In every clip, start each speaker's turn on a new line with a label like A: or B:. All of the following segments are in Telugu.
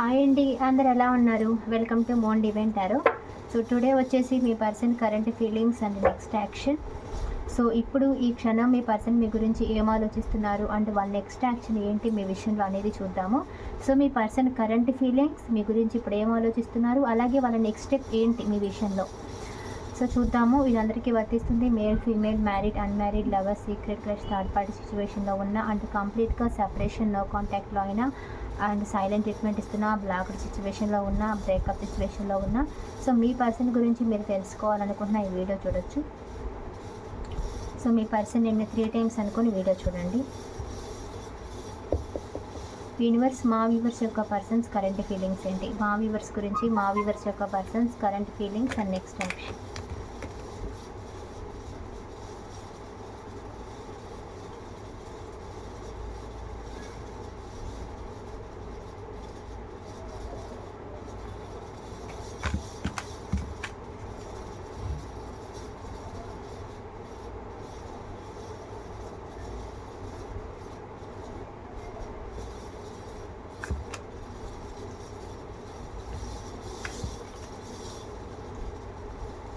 A: హాయ్ అండి అందరు ఎలా ఉన్నారు? Welcome to moon divine tarot so today వచ్చేసి మీ person current feelings and next action so ఇప్పుడు ఈ క్షణం మీ పర్సన్ మీ గురించి ఏం ఆలోచిస్తున్నారు? అండ్ వాళ్ళ నెక్స్ట్ యాక్షన్ ఏంటి? మీ విషయంలో అనేది చూద్దాము. సో మీ పర్సన్ కరెంట్ ఫీలింగ్స్ మీ గురించి ఇప్పుడు ఏం ఆలోచిస్తున్నారు? అలాగే వాళ్ళ నెక్స్ట్ స్టెప్ ఏంటి మీ విషయంలో? సో చూద్దాము. వీళ్ళందరికీ వర్తిస్తుంది male female married unmarried lover secret crush third party సిచ్యువేషన్లో ఉన్న. అండ్ కంప్లీట్గా సెపరేషన్ నో కాంటాక్ట్లో అయినా అండ్ సైలెంట్ ట్రీట్మెంట్ ఇస్తున్నా బ్లాక్డ్ సిచ్యువేషన్లో ఉన్న బ్రేకప్ సిచ్యువేషన్లో ఉన్నా. సో మీ పర్సన్ గురించి మీరు తెలుసుకోవాలనుకుంటున్న ఈ వీడియో చూడొచ్చు. సో మీ పర్సన్ నేను త్రీ టైమ్స్ అనుకుని వీడియో చూడండి. యూనివర్స్ మా వ్యూవర్స్ యొక్క పర్సన్స్ కరెంట్ ఫీలింగ్స్ ఏంటి? మా వ్యూవర్స్ గురించి మా వ్యూవర్స్ యొక్క persons current feelings and next action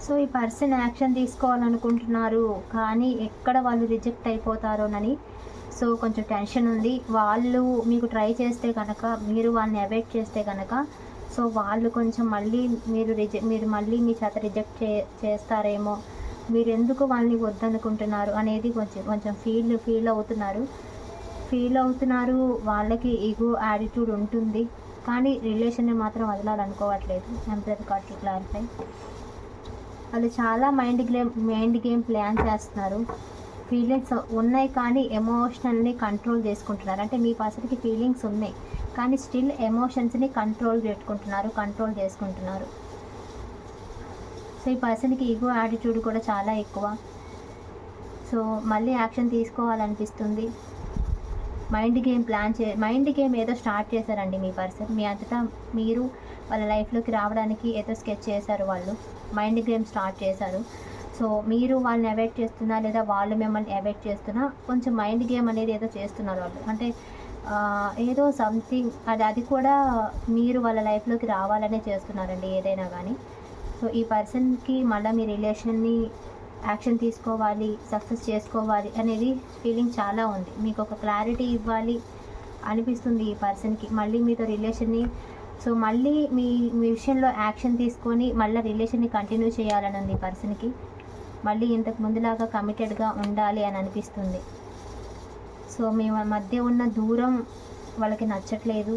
A: so ఈ పర్సన్ యాక్షన్ తీసుకోవాలనుకుంటున్నారు కానీ ఎక్కడ వాళ్ళు రిజెక్ట్ అయిపోతారోనని సో కొంచెం టెన్షన్ ఉంది. వాళ్ళు మీకు ట్రై చేస్తే కనుక మీరు వాళ్ళని అవాయిడ్ చేస్తే కనుక సో వాళ్ళు కొంచెం మళ్ళీ మీరు రిజెక్ట్ మీరు మళ్ళీ మీ చేత రిజెక్ట్ చే చేస్తారేమో మీరు ఎందుకు వాళ్ళని వద్దనుకుంటున్నారు అనేది కొంచెం కొంచెం ఫీల్ ఫీల్ అవుతున్నారు. ఫీల్ అవుతున్నారు వాళ్ళకి ఈగో యాటిట్యూడ్ ఉంటుంది కానీ రిలేషన్ని మాత్రం వదలాలనుకోవట్లేదు. ఎంపీ కార్డ్ క్లారిఫై వాళ్ళు చాలా mind game mind game plan చేస్తున్నారు. ఫీలింగ్స్ ఉన్నాయి కానీ ఎమోషనల్ని కంట్రోల్ చేసుకుంటున్నారు. అంటే మీ పర్సన్కి ఫీలింగ్స్ ఉన్నాయి కానీ స్టిల్ ఎమోషన్స్ని కంట్రోల్ పెట్టుకుంటున్నారు కంట్రోల్ చేసుకుంటున్నారు. సో ఈ పర్సన్కి ఈగో యాటిట్యూడ్ కూడా చాలా ఎక్కువ. సో మళ్ళీ యాక్షన్ తీసుకోవాలనిపిస్తుంది. మైండ్ గేమ్ ప్లాన్ చే మైండ్ గేమ్ ఏదో స్టార్ట్ చేశారండి మీ పర్సన్. మీ అంతటా మీరు వాళ్ళ లైఫ్లోకి రావడానికి ఏదో స్కెచ్ చేశారు వాళ్ళు. మైండ్ గేమ్ స్టార్ట్ చేశారు. సో మీరు వాళ్ళని అవాయిడ్ చేస్తున్నా లేదా వాళ్ళు మిమ్మల్ని అవాయిడ్ చేస్తున్నా కొంచెం మైండ్ గేమ్ అనేది ఏదో చేస్తున్నారు వాళ్ళు. అంటే ఏదో సంథింగ్ అది అది కూడా మీరు వాళ్ళ లైఫ్లోకి రావాలనే చేస్తున్నారండి ఏదైనా కానీ. సో ఈ పర్సన్కి మళ్ళీ మీ రిలేషన్ని యాక్షన్ తీసుకోవాలి సక్సెస్ చేసుకోవాలి అనేది ఫీలింగ్ చాలా ఉంది. మీకు ఒక క్లారిటీ ఇవ్వాలి అనిపిస్తుంది ఈ పర్సన్కి. మళ్ళీ మీతో రిలేషన్ని సో మళ్ళీ మీ మీ విషయంలో యాక్షన్ తీసుకొని మళ్ళీ రిలేషన్ని కంటిన్యూ చేయాలని ఉంది పర్సన్కి. మళ్ళీ ఇంతకు ముందులాగా కమిటెడ్గా ఉండాలి అని అనిపిస్తుంది. సో మీ మధ్య ఉన్న దూరం వాళ్ళకి నచ్చట్లేదు.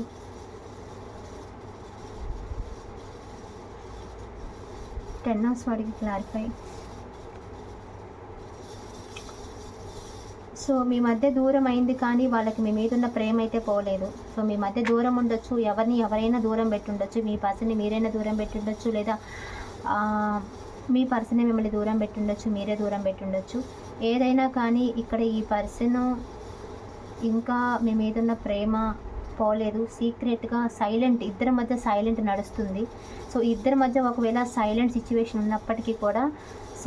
A: టెన్ అవర్స్ వాడికి క్లారిఫై. సో మీ మధ్య దూరం అయింది కానీ వాళ్ళకి మీ మీద ఉన్న ప్రేమ అయితే పోలేదు. సో మీ మధ్య దూరం ఉండొచ్చు ఎవరిని ఎవరైనా దూరం పెట్టుండొచ్చు మీ పర్సన్ని మీరైనా దూరం పెట్టుండొచ్చు లేదా మీ పర్సనే మిమ్మల్ని దూరం పెట్టుండొచ్చు మీరే దూరం పెట్టుండొచ్చు. ఏదైనా కానీ ఇక్కడ ఈ పర్సన్ ఇంకా మీ మీద ఉన్న ప్రేమ పోలేదు. సీక్రెట్గా సైలెంట్ ఇద్దరి మధ్య సైలెంట్ నడుస్తుంది. సో ఇద్దరి మధ్య ఒకవేళ సైలెంట్ సిచ్యువేషన్ ఉన్నప్పటికీ కూడా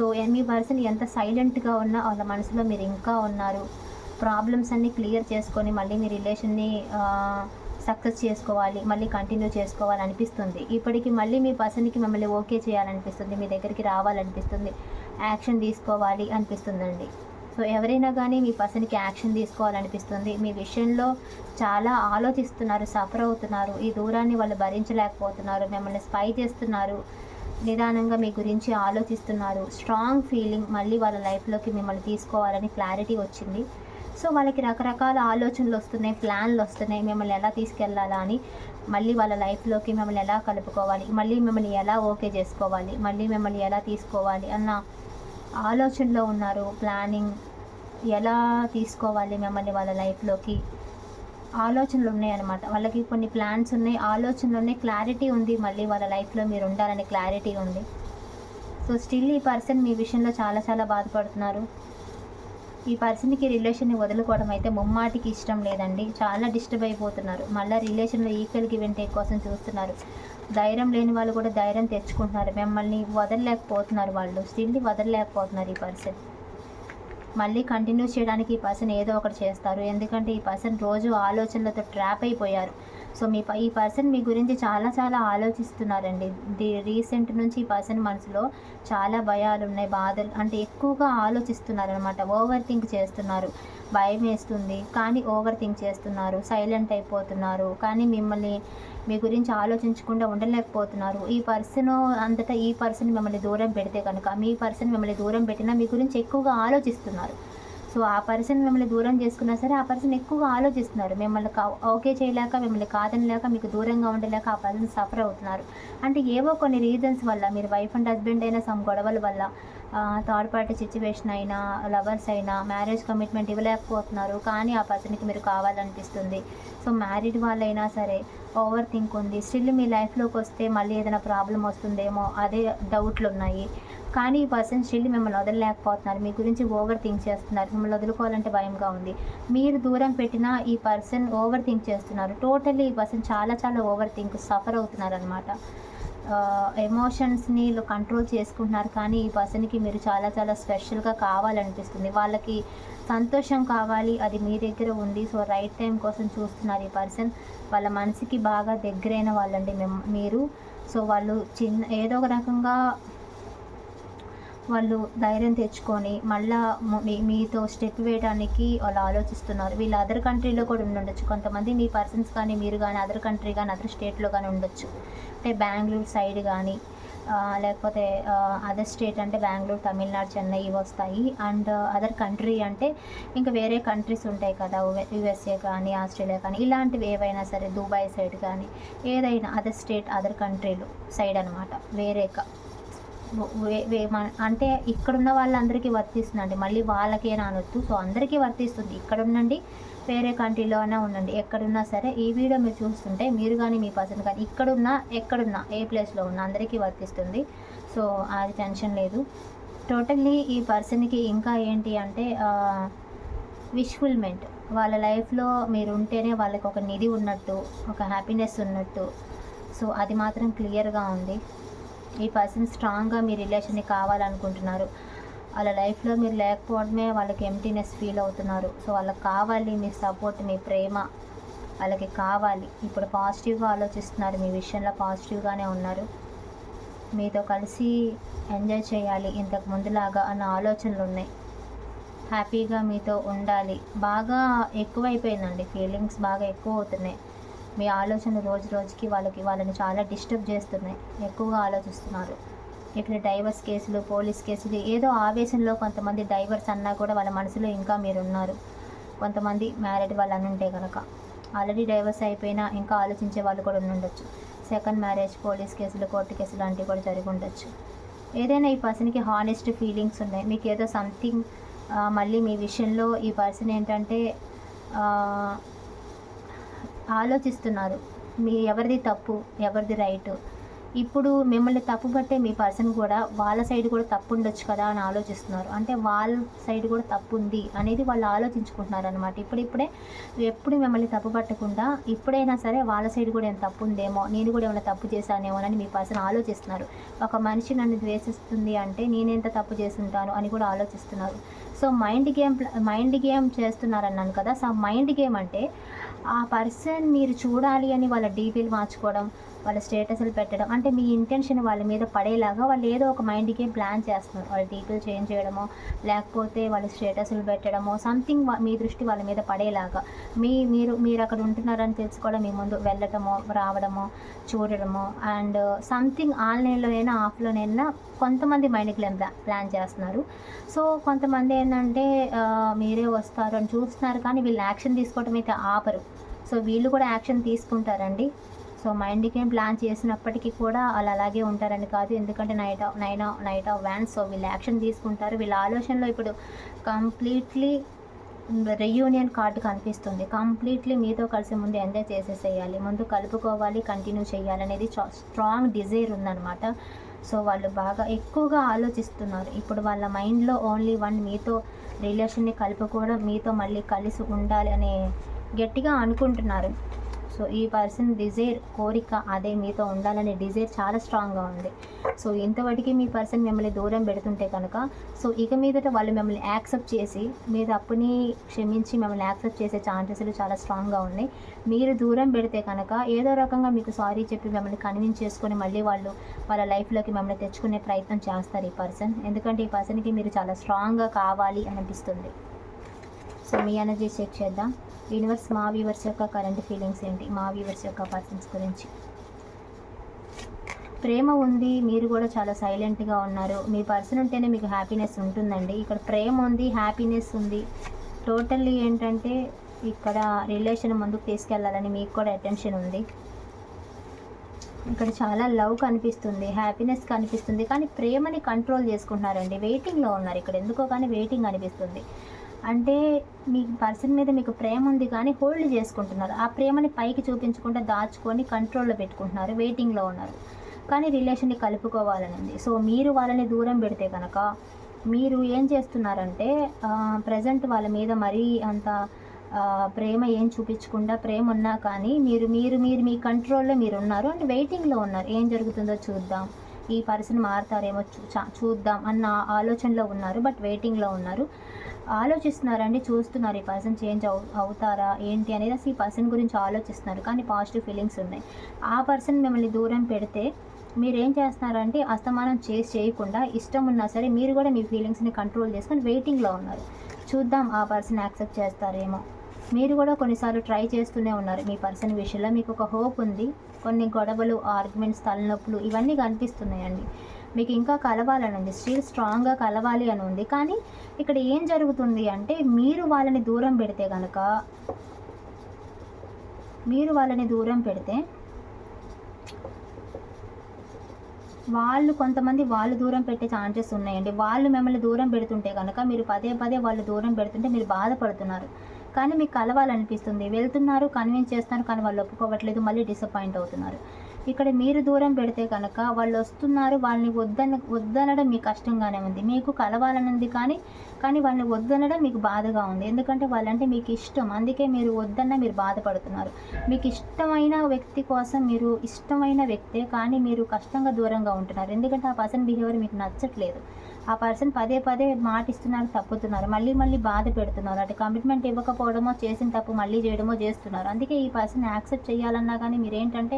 A: సో మీ పర్సన్ ఎంత సైలెంట్గా ఉన్నా వాళ్ళ మనసులో మీరు ఇంకా ఉన్నారు. ప్రాబ్లమ్స్ అన్నీ క్లియర్ చేసుకొని మళ్ళీ మీ రిలేషన్ని సక్సెస్ చేసుకోవాలి మళ్ళీ కంటిన్యూ చేసుకోవాలి అనిపిస్తుంది. ఇప్పటికి మళ్ళీ మీ పర్సన్కి మిమ్మల్ని ఓకే చేయాలనిపిస్తుంది మీ దగ్గరికి రావాలనిపిస్తుంది యాక్షన్ తీసుకోవాలి అనిపిస్తుందండి. సో ఎవరైనా కానీ మీ పర్సన్కి యాక్షన్ తీసుకోవాలనిపిస్తుంది. మీ విషయంలో చాలా ఆలోచిస్తున్నారు సఫర్ అవుతున్నారు ఈ దూరాన్ని వాళ్ళు భరించలేకపోతున్నారు మిమ్మల్ని స్పై చేస్తున్నారు నిదానంగా మీ గురించి ఆలోచిస్తున్నారు. స్ట్రాంగ్ ఫీలింగ్ మళ్ళీ వాళ్ళ లైఫ్లోకి మిమ్మల్ని తీసుకోవాలని క్లారిటీ వచ్చింది. సో వాళ్ళకి రకరకాల ఆలోచనలు వస్తున్నాయి ప్లాన్లు వస్తున్నాయి. మిమ్మల్ని ఎలా తీసుకెళ్ళాలా అని మళ్ళీ వాళ్ళ లైఫ్లోకి మిమ్మల్ని ఎలా కలుపుకోవాలి? మళ్ళీ మిమ్మల్ని ఎలా ఓకే చేసుకోవాలి? మళ్ళీ మిమ్మల్ని ఎలా తీసుకోవాలి? అన్న ఆలోచనలో ఉన్నారు. ప్లానింగ్ ఎలా తీసుకోవాలి మిమ్మల్ని వాళ్ళ లైఫ్లోకి? ఆలోచనలు ఉన్నాయన్నమాట. వాళ్ళకి కొన్ని ప్లాన్స్ ఉన్నాయి. ఆలోచనలు ఉన్నాయి క్లారిటీ ఉంది. మళ్ళీ వాళ్ళ లైఫ్లో మీరు ఉండాలనే క్లారిటీ ఉంది. సో స్టిల్ ఈ పర్సన్ మీ విషయంలో చాలా చాలా బాధపడుతున్నారు. ఈ పర్సన్కి రిలేషన్ని వదులుకోవడం అయితే ముమ్మాటికి ఇష్టం లేదండి. చాలా డిస్టర్బ్ అయిపోతున్నారు. మళ్ళీ రిలేషన్లో ఈక్వల్ గివెన్ టేక్ కోసం చూస్తున్నారు. ధైర్యం లేని వాళ్ళు కూడా ధైర్యం తెచ్చుకుంటున్నారు. మిమ్మల్ని వదలలేకపోతున్నారు వాళ్ళు. స్టిల్ వదలలేకపోతున్నారు ఈ పర్సన్ మళ్ళీ కంటిన్యూ చేయడానికి ఈ పర్సన్ ఏదో ఒకటి చేస్తారు. ఎందుకంటే ఈ పర్సన్ రోజు ఆలోచనలతో ట్రాప్ అయిపోయారు. సో మీ ప- ఈ పర్సన్ మీ గురించి చాలా చాలా ఆలోచిస్తున్నారండి. ది రీసెంట్ నుంచి ఈ పర్సన్ మనసులో చాలా భయాలు ఉన్నాయి బాధలు అంటే ఎక్కువగా ఆలోచిస్తున్నారనమాట ఓవర్ థింక్ చేస్తున్నారు. భయం వేస్తుంది కానీ ఓవర్ థింక్ చేస్తున్నారు. సైలెంట్ అయిపోతున్నారు కానీ మిమ్మల్ని మీ గురించి ఆలోచించకుండా ఉండలేకపోతున్నారు. ఈ పర్సన్ అంతటా ఈ పర్సన్ మిమ్మల్ని దూరం పెడితే కనుక మీ పర్సన్ మిమ్మల్ని దూరం పెట్టినా మీ గురించి ఎక్కువగా ఆలోచిస్తున్నారు. సో ఆ పర్సన్ మిమ్మల్ని దూరం చేసుకున్నా సరే ఆ పర్సన్ ఎక్కువగా ఆలోచిస్తున్నారు. మిమ్మల్ని కా ఓకే చేయలేక మిమ్మల్ని కాదనలేక మీకు దూరంగా ఉండలేక ఆ పర్సన్ సఫర్ అవుతున్నారు. అంటే ఏవో కొన్ని రీజన్స్ వల్ల మీరు వైఫ్ అండ్ హస్బెండ్ అయినా సమ్ గొడవల వల్ల థర్డ్ పార్టీ సిచ్యువేషన్ అయినా లవర్స్ అయినా మ్యారేజ్ కమిట్మెంట్ ఇవ్వలేకపోతున్నారు. కానీ ఆ పర్సన్కి మీరు కావాలనిపిస్తుంది. సో మ్యారీడ్ వాళ్ళైనా సరే ఓవర్ థింక్ ఉంది. స్టిల్ మీ లైఫ్లోకి వస్తే మళ్ళీ ఏదైనా ప్రాబ్లం వస్తుందేమో అదే డౌట్లు ఉన్నాయి. కానీ ఈ పర్సన్ స్టిల్ మిమ్మల్ని వదలలేకపోతున్నారు. మీ గురించి ఓవర్ థింక్ చేస్తున్నారు. మిమ్మల్ని వదులుకోవాలంటే భయంగా ఉంది. మీరు దూరం పెట్టినా ఈ పర్సన్ ఓవర్ థింక్ చేస్తున్నారు. టోటల్లీ ఈ పర్సన్ చాలా చాలా ఓవర్ థింక్ సఫర్ అవుతున్నారు అనమాట ఎమోషన్స్ని కంట్రోల్ చేసుకుంటున్నారు. కానీ ఈ పర్సన్కి మీరు చాలా చాలా స్పెషల్గా కావాలనిపిస్తుంది. వాళ్ళకి సంతోషం కావాలి. అది మీ దగ్గర ఉంది. సో రైట్ టైం కోసం చూస్తున్నారు ఈ పర్సన్ వాళ్ళ మనసుకి బాగా దగ్గరైన వాళ్ళండి మేము మీరు. సో వాళ్ళు చిన్న ఏదో ఒక రకంగా వాళ్ళు ధైర్యం తెచ్చుకొని మళ్ళా మీ మీతో స్టెప్ వేయడానికి వాళ్ళు ఆలోచిస్తున్నారు. వీళ్ళు అదర్ కంట్రీలో కూడా ఉండొచ్చు కొంతమంది మీ పర్సన్స్ కానీ మీరు కానీ అదర్ కంట్రీ కానీ అదర్ స్టేట్లో కానీ ఉండొచ్చు. అంటే బెంగళూరు సైడ్ కానీ లేకపోతే అదర్ స్టేట్ అంటే బెంగళూరు తమిళనాడు చెన్నై ఇవి వస్తాయి. అండ్ అదర్ కంట్రీ అంటే ఇంకా వేరే కంట్రీస్ ఉంటాయి కదా. యుఎస్ఏ కానీ ఆస్ట్రేలియా కానీ ఇలాంటివి ఏవైనా సరే దుబాయ్ సైడ్ కానీ ఏదైనా అదర్ స్టేట్ అదర్ కంట్రీలు సైడ్ అనమాట వేరేక. అంటే ఇక్కడున్న వాళ్ళందరికీ వర్తిస్తుందండి. మళ్ళీ వాళ్ళకే అనొద్దు. సో అందరికీ వర్తిస్తుంది. ఇక్కడ ఉండండి వేరే కంట్రీలో అయినా ఉండండి. ఎక్కడున్నా సరే ఈ వీడియో మీరు చూస్తుంటే మీరు కానీ మీ పర్సన్ కానీ ఇక్కడున్నా ఎక్కడున్నా ఏ ప్లేస్లో ఉన్నా అందరికీ వర్తిస్తుంది. సో అది టెన్షన్ లేదు. టోటల్లీ ఈ పర్సన్కి ఇంకా ఏంటి అంటే విష్ఫుల్మెంట్. వాళ్ళ లైఫ్లో మీరు ఉంటేనే వాళ్ళకి ఒక నిధి ఉన్నట్టు ఒక హ్యాపీనెస్ ఉన్నట్టు. సో అది మాత్రం క్లియర్గా ఉంది. ఈ పర్సన్ స్ట్రాంగ్గా మీ రిలేషన్ని కావాలనుకుంటున్నారు. వాళ్ళ లైఫ్లో మీరు లేకపోవడమే వాళ్ళకి ఎంటీనెస్ ఫీల్ అవుతున్నారు. సో వాళ్ళకి కావాలి మీ సపోర్ట్ మీ ప్రేమ వాళ్ళకి కావాలి. ఇప్పుడు పాజిటివ్గా ఆలోచిస్తున్నారు. మీ విషయంలో పాజిటివ్గానే ఉన్నారు. మీతో కలిసి ఎంజాయ్ చేయాలి. ఇంతకు ముందులాగా అన్న ఆలోచనలు ఉన్నాయి. హ్యాపీగా మీతో ఉండాలి. బాగా ఎక్కువైపోయిందండి. ఫీలింగ్స్ బాగా ఎక్కువ అవుతున్నాయి. మీ ఆలోచనలు రోజు రోజుకి వాళ్ళకి వాళ్ళని చాలా డిస్టర్బ్ చేస్తున్నాయి. ఎక్కువగా ఆలోచిస్తున్నారు. ఇక్కడ డైవర్స్ కేసులు పోలీస్ కేసులు ఏదో ఆవేశంలో కొంతమంది డైవర్స్ అన్నా కూడా వాళ్ళ మనసులో ఇంకా మీరు ఉన్నారు కొంతమంది మ్యారేడ్ వాళ్ళు అని ఉంటే కనుక ఆల్రెడీ డైవర్స్ అయిపోయినా ఇంకా ఆలోచించే వాళ్ళు కూడా ఉండొచ్చు సెకండ్ మ్యారేజ్ పోలీస్ కేసులు కోర్టు కేసులు లాంటివి కూడా జరిగి ఉండొచ్చు ఏదైనా ఈ పర్సన్కి హానెస్ట్ ఫీలింగ్స్ ఉన్నాయి. మీకు ఏదో సంథింగ్ మళ్ళీ మీ విషయంలో ఈ పర్సన్ ఏంటంటే ఆలోచిస్తున్నారు. మీ ఎవరిది తప్పు ఎవరిది రైట్? ఇప్పుడు మిమ్మల్ని తప్పు పట్టే మీ పర్సన్ కూడా వాళ్ళ సైడ్ కూడా తప్పు ఉండొచ్చు కదా అని ఆలోచిస్తున్నారు. అంటే వాళ్ళ సైడ్ కూడా తప్పు ఉంది అనేది వాళ్ళు ఆలోచించుకుంటున్నారు అనమాట ఇప్పుడిప్పుడే ఎప్పుడు మిమ్మల్ని తప్పు పట్టకుండా ఇప్పుడైనా సరే వాళ్ళ సైడ్ కూడా ఏమైనా తప్పు ఉందేమో నేను కూడా ఏమైనా తప్పు చేశానేమో అని మీ పర్సన్ ఆలోచిస్తున్నారు. ఒక మనిషి నన్ను ద్వేషిస్తుంది అంటే నేనెంత తప్పు చేస్తుంటాను అని కూడా ఆలోచిస్తున్నారు. So mind game mind game చేస్తున్నారన్నాను కదా. సో మైండ్ గేమ్ అంటే ఆ పర్సన్ మీరు చూడాలి అని వాళ్ళ డీపీలు మార్చుకోవడం వాళ్ళ స్టేటస్లు పెట్టడం. అంటే మీ ఇంటెన్షన్ వాళ్ళ మీద పడేలాగా వాళ్ళు ఏదో ఒక మైండ్ గేమ్ ప్లాన్ చేస్తున్నారు. వాళ్ళ డీటెయిల్ చేంజ్ చేయడమో లేకపోతే వాళ్ళ స్టేటస్లు పెట్టడమో సంథింగ్ మీ దృష్టి వాళ్ళ మీద పడేలాగా. మీ మీరు మీరు అక్కడ ఉంటున్నారని తెలుసుకోవడం మీ ముందు వెళ్ళటమో రావడమో చూడడమో అండ్ సంథింగ్ ఆన్లైన్లో అయినా ఆఫ్లోనైనా కొంతమంది మైండ్ గేమ్ ప్లాన్ చేస్తున్నారు. సో కొంతమంది ఏంటంటే మీరే వస్తారు అని చూస్తున్నారు కానీ వీళ్ళు యాక్షన్ తీసుకోవడం అయితే ఆపరు. సో వీళ్ళు కూడా యాక్షన్ తీసుకుంటారండి. సో మైండ్కి నేను ప్లాన్ చేసినప్పటికీ కూడా వాళ్ళు అలాగే ఉంటారని కాదు. ఎందుకంటే knight of nine knight of wands so వీళ్ళు యాక్షన్ తీసుకుంటారు. వీళ్ళ ఆలోచనలో ఇప్పుడు కంప్లీట్లీ రియూనియన్ కార్డు కనిపిస్తుంది. కంప్లీట్లీ మీతో కలిసి ముందు ఎంజాయ్ చేసేసేయాలి. ముందు కలుపుకోవాలి కంటిన్యూ చేయాలి అనేది స్ట్రాంగ్ డిజైర్ ఉందన్నమాట. సో వాళ్ళు బాగా ఎక్కువగా ఆలోచిస్తున్నారు. ఇప్పుడు వాళ్ళ మైండ్లో ఓన్లీ వన్ మీతో రిలేషన్ని కలుపుకోవడం మీతో మళ్ళీ కలిసి ఉండాలి అని గట్టిగా అనుకుంటున్నారు. సో ఈ పర్సన్ డిజైర్ కోరిక అదే మీతో ఉండాలనే డిజైర్ చాలా స్ట్రాంగ్గా ఉంది. సో ఇంతవరకు మీ పర్సన్ మిమ్మల్ని దూరం పెడుతుంటే కనుక సో ఇక మీదట వాళ్ళు మిమ్మల్ని యాక్సెప్ట్ చేసి మీ తప్పుని క్షమించి మిమ్మల్ని యాక్సెప్ట్ చేసే ఛాన్సెస్లు చాలా స్ట్రాంగ్గా ఉన్నాయి. మీరు దూరం పెడితే కనుక ఏదో రకంగా మీకు సారీ చెప్పి మిమ్మల్ని కన్విన్స్ చేసుకొని మళ్ళీ వాళ్ళు వాళ్ళ లైఫ్లోకి మిమ్మల్ని తెచ్చుకునే ప్రయత్నం చేస్తారు ఈ పర్సన్ ఎందుకంటే ఈ పర్సన్కి మీరు చాలా స్ట్రాంగ్గా కావాలి అనిపిస్తుంది. సో మీ ఎనర్జీ చెక్ చేద్దాం. యూనివర్స్ మా వ్యూవర్స్ యొక్క కరెంట్ ఫీలింగ్స్ ఏంటి? మా వ్యూవర్స్ యొక్క పర్సన్స్ గురించి. ప్రేమ ఉంది మీరు కూడా చాలా సైలెంట్గా ఉన్నారు. మీ పర్సన్ ఉంటేనే మీకు హ్యాపీనెస్ ఉంటుందండి. ఇక్కడ ప్రేమ ఉంది హ్యాపీనెస్ ఉంది. టోటల్లీ ఏంటంటే ఇక్కడ రిలేషన్ ముందుకు తీసుకెళ్ళాలని మీకు కూడా అటెన్షన్ ఉంది. ఇక్కడ చాలా లవ్ కనిపిస్తుంది హ్యాపీనెస్ కనిపిస్తుంది. కానీ ప్రేమని కంట్రోల్ చేసుకుంటున్నారండి. వెయిటింగ్లో ఉన్నారు ఇక్కడ. ఎందుకో కానీ వెయిటింగ్ అనిపిస్తుంది. అంటే మీ పర్సన్ మీద మీకు ప్రేమ ఉంది కానీ హోల్డ్ చేసుకుంటున్నారు. ఆ ప్రేమని పైకి చూపించకుండా దాచుకొని కంట్రోల్లో పెట్టుకుంటున్నారు వెయిటింగ్లో ఉన్నారు. కానీ రిలేషన్ని కలుపుకోవాలని ఉంది. సో మీరు వాళ్ళని దూరం పెడితే కనుక మీరు ఏం చేస్తున్నారంటే ప్రజెంట్ వాళ్ళ మీద మరీ అంత ప్రేమ ఏం చూపించకుండా ప్రేమ ఉన్నా కానీ మీరు మీరు మీరు మీ కంట్రోల్లో మీరు ఉన్నారు అండ్ వెయిటింగ్లో ఉన్నారు. ఏం జరుగుతుందో చూద్దాం. ఈ పర్సన్ మారుతారేమో చూ చా- చూద్దాం అన్న ఆలోచనలో ఉన్నారు బట్ వెయిటింగ్లో ఉన్నారు. ఆలోచిస్తున్నారండి చూస్తున్నారు ఈ పర్సన్ చేంజ్ అవు అవుతారా ఏంటి అనేది అసలు ఈ పర్సన్ గురించి ఆలోచిస్తున్నారు. కానీ పాజిటివ్ ఫీలింగ్స్ ఉన్నాయి. ఆ పర్సన్ మిమ్మల్ని దూరం పెడితే మీరు ఏం చేస్తున్నారంటే అస్తమానం చేసి చేయకుండా ఇష్టం ఉన్నా సరే మీరు కూడా మీ ఫీలింగ్స్ని కంట్రోల్ చేసుకొని వెయిటింగ్లో ఉన్నారు. చూద్దాం ఆ పర్సన్ యాక్సెప్ట్ చేస్తారేమో. మీరు కూడా కొన్నిసార్లు ట్రై చేస్తూనే ఉన్నారు. మీ పర్సన్ విషయంలో మీకు ఒక హోప్ ఉంది. కొన్ని గొడవలు ఆర్గ్యుమెంట్స్ తలనొప్పులు ఇవన్నీ కనిపిస్తున్నాయండి. మీకు ఇంకా కలవాలని ఉంది స్టిల్ స్ట్రాంగ్గా కలవాలి అని ఉంది కానీ ఇక్కడ ఏం జరుగుతుంది అంటే మీరు వాళ్ళని దూరం పెడితే కనుక మీరు వాళ్ళని దూరం పెడితే వాళ్ళు కొంతమంది వాళ్ళు దూరం పెట్టే ఛాన్సెస్ ఉన్నాయండి. వాళ్ళు మిమ్మల్ని దూరం పెడుతుంటే కనుక మీరు పదే పదే వాళ్ళు దూరం పెడుతుంటే మీరు బాధపడుతున్నారు. కానీ మీకు కలవాలనిపిస్తుంది. వెళ్తున్నారు కన్విన్స్ చేస్తున్నారు కానీ వాళ్ళు ఒప్పుకోవట్లేదు మళ్ళీ డిసప్పాయింట్ అవుతున్నారు. ఇక్కడ మీరు దూరం పెడితే కనుక వాళ్ళు వస్తున్నారు వాళ్ళని వద్దన వద్దనడం మీకు కష్టంగానే ఉంది. మీకు కలవాలనుంది కానీ కానీ వాళ్ళని వద్దనడం మీకు బాధగా ఉంది. ఎందుకంటే వాళ్ళంటే మీకు ఇష్టం. అందుకే మీరు వద్దన్న మీరు బాధపడుతున్నారు. మీకు ఇష్టమైన వ్యక్తి కోసం మీరు ఇష్టమైన వ్యక్తే కానీ మీరు కష్టంగా దూరంగా ఉంటున్నారు. ఎందుకంటే ఆ పర్సన్ బిహేవియర్ మీకు నచ్చట్లేదు. ఆ పర్సన్ పదే పదే మాటిస్తున్నారు తప్పుతున్నారు. మళ్ళీ మళ్ళీ బాధ పెడుతున్నారు. అంటే కమిట్మెంట్ ఇవ్వకపోవడమో చేసిన తప్పు మళ్ళీ చేయడమో చేస్తున్నారు. అందుకే ఈ పర్సన్ యాక్సెప్ట్ చేయాలన్నా కానీ మీరేంటంటే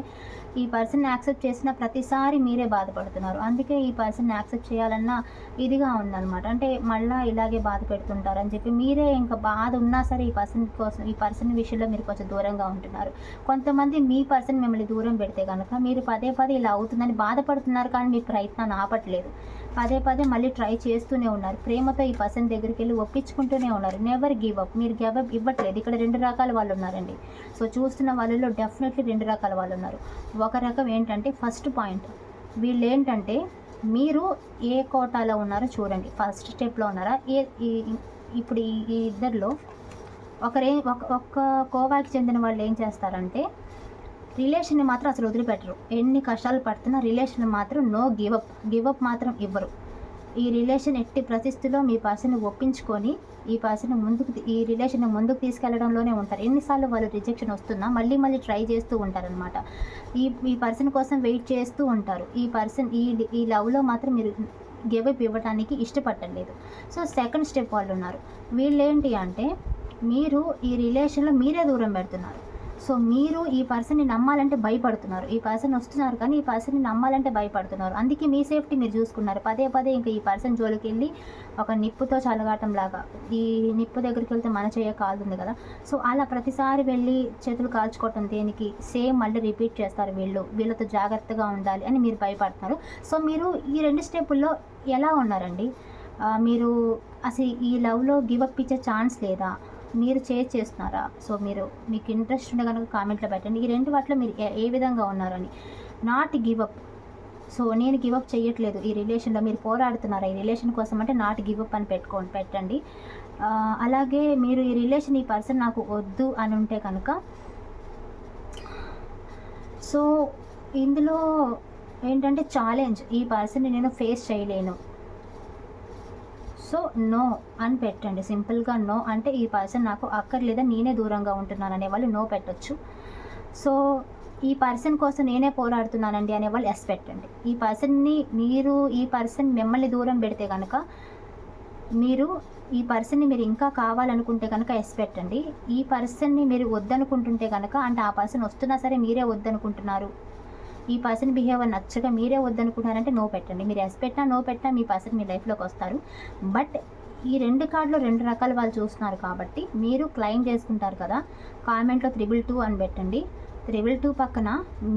A: ఈ పర్సన్ యాక్సెప్ట్ చేసిన ప్రతిసారి మీరే బాధపడుతున్నారు. అందుకే ఈ పర్సన్ యాక్సెప్ట్ చేయాలన్నా ఇదిగా ఉందన్నమాట. అంటే మళ్ళీ ఇలాగే బాధ పెడుతుంటారు అని చెప్పి మీరే ఇంకా బాధ ఉన్నా సరే ఈ పర్సన్ కోసం ఈ పర్సన్ విషయంలో మీరు కొంచెం దూరంగా ఉంటున్నారు. కొంతమంది మీ పర్సన్ మిమ్మల్ని దూరం పెడితే కనుక మీరు పదే పదే ఇలా అవుతుందని బాధపడుతున్నారు కానీ మీ ప్రయత్నాన్ని ఆపట్లేదు. పదే పదే మళ్ళీ ట్రై చేస్తూనే ఉన్నారు. ప్రేమతో ఈ పర్సన్ దగ్గరికి వెళ్ళి ఒప్పించుకుంటూనే ఉన్నారు. నెవర్ గివ్ అప్ మీరు గివ్ అప్ ఇవ్వట్లేదు. ఇక్కడ రెండు రకాల వాళ్ళు ఉన్నారండి. సో చూస్తున్న వాళ్ళలో డెఫినెట్లీ రెండు రకాల వాళ్ళు ఉన్నారు. ఒక రకం ఏంటంటే ఫస్ట్ పాయింట్ వీళ్ళు ఏంటంటే మీరు ఏ కోటాలో ఉన్నారో చూడండి. ఫస్ట్ స్టెప్లో ఉన్నారా? ఏ ఈ- ఇప్పుడు ఈ ఇద్దరిలో ఒకరే ఒక ఒక్క కోవాకి చెందిన వాళ్ళు ఏం చేస్తారంటే రిలేషన్ని మాత్రం అసలు వదిలిపెట్టరు. ఎన్ని కష్టాలు పడుతున్నా రిలేషన్ మాత్రం నో గివప్ గివప్ మాత్రం ఇవ్వరు. ఈ రిలేషన్ ఎట్టి ప్రతిస్థితిలో మీ పర్సన్ ఒప్పించుకొని ఈ పర్సన్ ముందుకు ఈ రిలేషన్ ముందుకు తీసుకెళ్ళడంలోనే ఉంటారు. ఎన్నిసార్లు వాళ్ళు రిజెక్షన్ వస్తున్నా మళ్ళీ మళ్ళీ ట్రై చేస్తూ ఉంటారనమాట ఈ ఈ పర్సన్ కోసం వెయిట్ చేస్తూ ఉంటారు. ఈ పర్సన్ ఈ ఈ లవ్లో మాత్రం మీరు గివప్ ఇవ్వడానికి ఇష్టపడలేదు సో సెకండ్ స్టెప్ వాళ్ళు ఉన్నారు. వీళ్ళు ఏంటి అంటే మీరు ఈ రిలేషన్లో మీరే దూరం పెడుతున్నారు. సో మీరు ఈ పర్సన్ని నమ్మాలంటే భయపడుతున్నారు. ఈ పర్సన్ వస్తున్నారు కానీ ఈ పర్సన్ని నమ్మాలంటే భయపడుతున్నారు. అందుకే మీ సేఫ్టీ మీరు చూసుకున్నారు. పదే పదే ఇంకా ఈ పర్సన్ జోలికి వెళ్ళి ఒక నిప్పుతో చలగాటం లాగా ఈ నిప్పు దగ్గరికి వెళ్తే మన చేయ కాలుతుంది కదా. సో అలా ప్రతిసారి వెళ్ళి చేతులు కాల్చుకోవటం దేనికి? సేమ్ మళ్ళీ రిపీట్ చేస్తారు వీళ్ళు. వీళ్ళతో జాగ్రత్తగా ఉండాలి అని మీరు భయపడుతున్నారు. సో మీరు ఈ రెండు స్టెప్పుల్లో ఎలా ఉన్నారండి? మీరు అసలు ఈ లవ్లో గివప్ ఇచ్చే ఛాన్స్ లేదా? మీరు చేజ్ చేస్తున్నారా? సో మీరు మీకు ఇంట్రెస్ట్ ఉంటే కనుక కామెంట్లో పెట్టండి. ఈ రెండు వాటిలో మీరు ఏ- ఏ విధంగా ఉన్నారని నాట్ గివప్ సో నేను గివప్ చేయట్లేదు ఈ రిలేషన్లో మీరు పోరాడుతున్నారా ఈ రిలేషన్ కోసం అంటే నాట్ గివప్ అని పెట్టుకోండి పెట్టండి. అలాగే మీరు ఈ రిలేషన్ ఈ పర్సన్ నాకు వద్దు అని ఉంటే కనుక. సో ఇందులో ఏంటంటే ఛాలెంజ్ ఈ పర్సన్ని నేను ఫేస్ చేయలేను. సో నో అని పెట్టండి. సింపుల్గా నో అంటే ఈ పర్సన్ నాకు అక్కర్లేదా నేనే దూరంగా ఉంటున్నాను అనే వాళ్ళు నో పెట్టచ్చు. సో ఈ పర్సన్ కోసం నేనే పోరాడుతున్నానండి అనే వాళ్ళు ఎస్ పెట్టండి. ఈ పర్సన్ని మీరు ఈ పర్సన్ మిమ్మల్ని దూరం పెడితే కనుక మీరు ఈ పర్సన్ని మీరు ఇంకా కావాలనుకుంటే కనుక ఎస్ పెట్టండి. ఈ పర్సన్ని మీరు వద్దనుకుంటుంటే కనుక అంటే ఆ పర్సన్ వస్తున్నా సరే మీరే వద్దనుకుంటున్నారు. ఈ పర్సన్ బిహేవియర్ నచ్చగా మీరే వద్దనుకుంటున్నారంటే నో పెట్టండి. మీరు ఎస్ పెట్టినా నో పెట్టినా మీ పర్సన్ మీ లైఫ్లోకి వస్తారు. బట్ ఈ రెండు కార్డులో రెండు రకాల వాళ్ళు చూస్తున్నారు కాబట్టి మీరు క్లెయిమ్ చేసుకుంటారు కదా కామెంట్లో త్రిబుల్ టూ అని పెట్టండి. త్రిబుల్ టూ పక్కన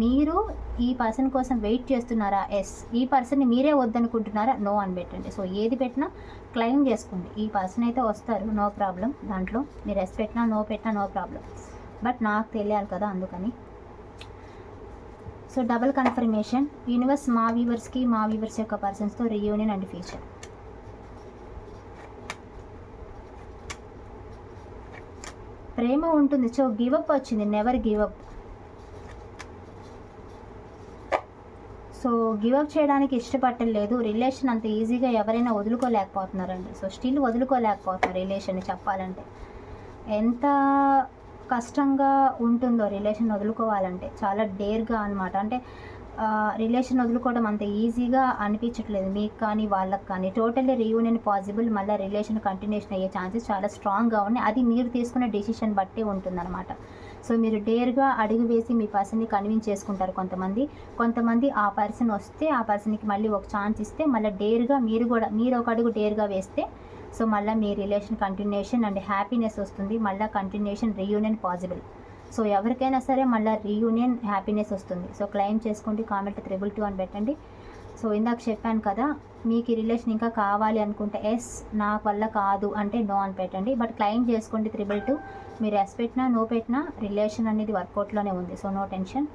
A: మీరు ఈ పర్సన్ కోసం వెయిట్ చేస్తున్నారా? ఎస్ ఈ పర్సన్ని మీరే వద్దనుకుంటున్నారా? నో అని పెట్టండి. సో ఏది పెట్టినా క్లెయిమ్ చేసుకోండి. ఈ పర్సన్ అయితే వస్తారు. నో ప్రాబ్లం దాంట్లో మీరు ఎస్ పెట్టినా నో పెట్టినా నో ప్రాబ్లం బట్ నాకు తెలియాలి కదా అందుకని. సో డబుల్ కన్ఫర్మేషన్ యూనివర్స్ మా వ్యూవర్స్కి మా వ్యూవర్స్ యొక్క పర్సన్స్తో రియూనియన్ అండ్ ఫ్యూచర్ ప్రేమ ఉంటుంది. సో గివప్ వచ్చింది. Never give up so give up చేయడానికి ఇష్టపట్టలేదు రిలేషన్ అంత ఈజీగా ఎవరైనా వదులుకోలేకపోతున్నారండి సో స్టిల్ వదులుకోలేకపోతున్నారు రిలేషన్ చెప్పాలంటే. ఎంత కష్టంగా ఉంటుందో రిలేషన్ వదులుకోవాలంటే చాలా డేర్గా అనమాట అంటే రిలేషన్ వదులుకోవడం అంత ఈజీగా అనిపించట్లేదు. మీకు కానీ వాళ్ళకి కానీ. టోటల్లీ రీయూనియన్ పాసిబుల్ మళ్ళీ రిలేషన్ కంటిన్యూషన్ అయ్యే ఛాన్సెస్ చాలా స్ట్రాంగ్గా ఉన్నాయి. అది మీరు తీసుకునే డెసిషన్ బట్టి ఉంటుందన్నమాట. సో మీరు డేర్గా అడుగు వేసి మీ పర్సన్ని కన్విన్స్ చేసుకుంటారు కొంతమంది. కొంతమంది ఆ పర్సన్ వస్తే ఆ పర్సన్కి మళ్ళీ ఒక ఛాన్స్ ఇస్తే మళ్ళీ డేర్గా మీరు కూడా మీరు ఒక అడుగు డేర్గా వేస్తే సో మళ్ళీ మీ రిలేషన్ కంటిన్యూషన్ అండ్ హ్యాపీనెస్ వస్తుంది. మళ్ళీ కంటిన్యూషన్ రీయూనియన్ పాసిబుల్ సో ఎవరికైనా సరే మళ్ళీ రీయూనియన్ హ్యాపీనెస్ వస్తుంది. సో క్లెయిమ్ చేసుకోండి కామెంట్ త్రిబుల్ టూ అని పెట్టండి. సో ఇందాక చెప్పాను కదా మీకు ఈ రిలేషన్ ఇంకా కావాలి అనుకుంటే ఎస్ నాకు వల్ల కాదు అంటే నో అని పెట్టండి. బట్ క్లెయిమ్ చేసుకోండి త్రిబుల్ టూ మీరు ఎస్ పెట్టినా నో పెట్టినా రిలేషన్ అనేది వర్కౌట్లోనే ఉంది. సో నో టెన్షన్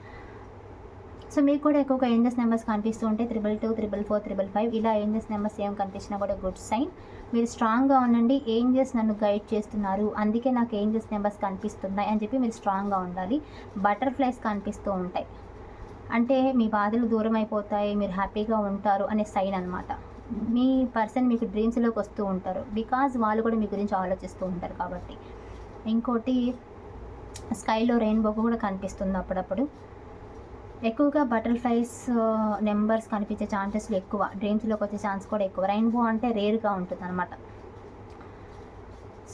A: సో మీకు కూడా ఎక్కువగా ఏంజెస్ నెంబర్స్ కనిపిస్తూ ఉంటే triple two triple four triple five ఇలా ఏంజెస్ నెంబర్స్ ఏం కనిపించినా కూడా గుడ్ సైన్. మీరు స్ట్రాంగ్గా ఉండండి ఏంజెస్ నన్ను గైడ్ చేస్తున్నారు అందుకే నాకు ఏంజెస్ నెంబర్స్ కనిపిస్తున్నాయి అని చెప్పి మీరు స్ట్రాంగ్గా ఉండాలి. బటర్ఫ్లైస్ కనిపిస్తూ ఉంటాయి. అంటే మీ బాధలు దూరం అయిపోతాయి మీరు హ్యాపీగా ఉంటారు అనే సైన్ అనమాట మీ పర్సన్ మీకు డ్రీమ్స్లోకి వస్తూ ఉంటారు. బికాజ్ వాళ్ళు కూడా మీ గురించి ఆలోచిస్తూ ఉంటారు కాబట్టి. ఇంకోటి స్కైలో రెయిన్బో కూడా కనిపిస్తుంది అప్పుడప్పుడు. ఎక్కువగా బటర్ఫ్లైస్ నెంబర్స్ కనిపించే ఛాన్సెస్లు ఎక్కువ. డ్రీమ్స్లోకి వచ్చే ఛాన్స్ కూడా ఎక్కువ. రెయిన్బో అంటే రేర్గా ఉంటుంది అనమాట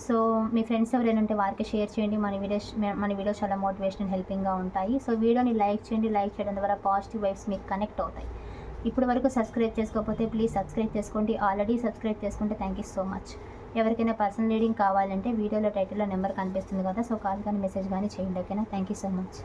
A: సో మీ ఫ్రెండ్స్ ఎవరైనా ఉంటే వారికి షేర్ చేయండి. మన వీడియోస్ మన వీడియోస్ చాలా మోటివేషన్ హెల్పింగ్గా ఉంటాయి. సో వీడియోని లైక్ చేయండి. లైక్ చేయడం ద్వారా పాజిటివ్ వైబ్స్ మీకు కనెక్ట్ అవుతాయి. ఇప్పుడు వరకు సబ్స్క్రైబ్ చేసుకోకపోతే ప్లీజ్ సబ్స్క్రైబ్ చేసుకోండి. ఆల్రెడీ సబ్స్క్రైబ్ చేసుకుంటే థ్యాంక్ యూ సో మచ్. ఎవరికైనా పర్సనల్ రీడింగ్ కావాలంటే వీడియోలో టైటిల్లో నెంబర్ కనిపిస్తుంది కదా సో కాల్ కానీ మెసేజ్ కానీ చేయండి. ఓకేనా? Thank you so much.